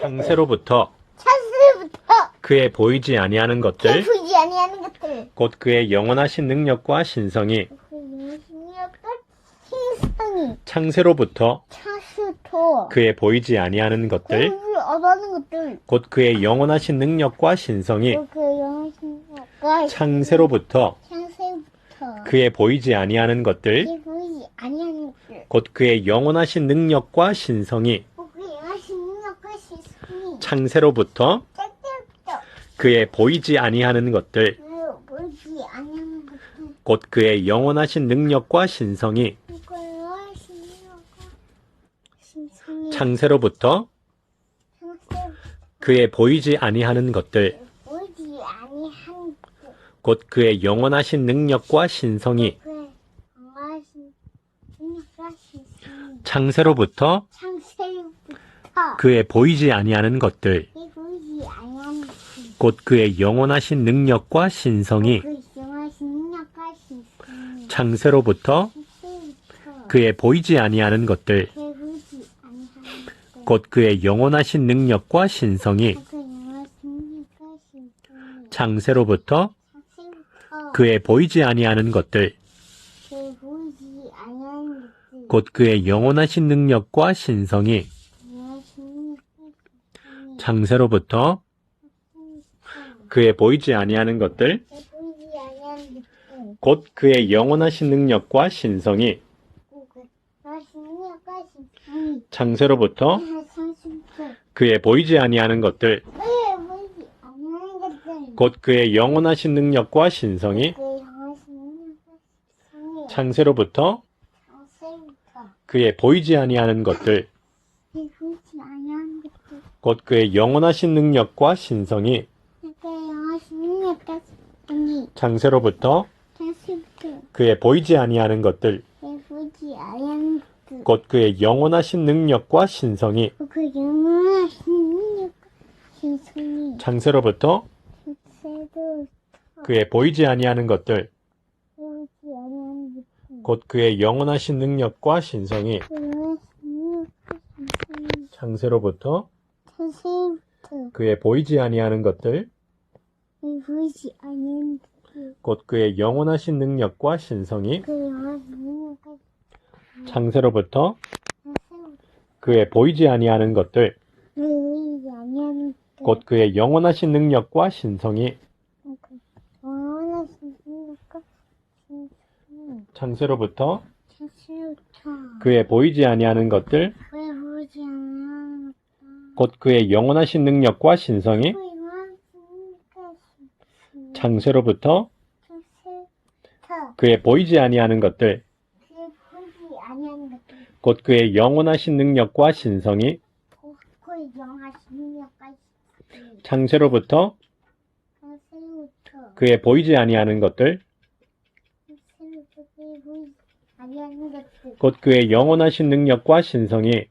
창세로부터 찬스부터 그의 보이지 아니하는 것들 보이지 아니하는 것들. 곧 그의 영원하신 능력과 신성이. 그 영신력과 신성이. 창세로부터 차수토 그의 보이지 아니하는 것들 그 얻어는 것들. 곧 그의 영원하신 능력과 신성이. 그 영신력과 창세로부터 그의 보이지 아니하는 것들 그 보이지 아니하는 것들. 곧 그의 영원하신 능력과 신성이 창세로부터 그의 보이지 아니하는 것들 곧 그의 영원하신 능력과 신성이 창세로부터 그의 보이지 아니하는 것들 곧 그의 영원하신 능력과 신성이 창세로부터 그의 보이지 아니하는 것들. 곧 그의 영원하신 능력과 신성이 창세로부터 그의 보이지 아니하는 것들. 곧 그의 영원하신 능력과 신성이 창세로부터 그의 보이지 아니하는 것들. 곧 그의 영원하신 능력과 신성이 신성이 창세로부터 그의 보이지 아니하는 것들 곧 그의 영원하신 능력과 신성이 창세로부터 창세부터 그의 보이지 아니하는 것들 곧 그의 영원하신 능력과 신성이 창세로부터 그의 보이지 아니하는 것들 그 보이지 아니하는 것들 곧 그의 영원하신 능력과 신성이 창세부터 그의 보이지 아니하는 것들 곧 그의 영원하신 능력과 신성이 창세부터 그의 보이지 아니하는 것들 곧 그의 영원하신 능력과 신성이 창세로부터 그의 보이지 아니하는 것들 그 보이지 것들. 곧 그의 영원하신 능력과 신성이 창세로부터 그의 보이지 아니하는 것들 그 보이지 아니하는 것들. 곧 그의 영원하신 능력과 신성이 원하신 능력과 신성이 창세로부터 창세부터 그의 보이지 아니하는 않는 것들 곧 그의 영원하신 능력과 신성이 창세로부터 그의 보이지 아니하는 것들 곧 그의 영원하신 능력과 신성이 창세로부터 그의 보이지 아니하는 것들 곧 그의 영원하신 능력과 신성이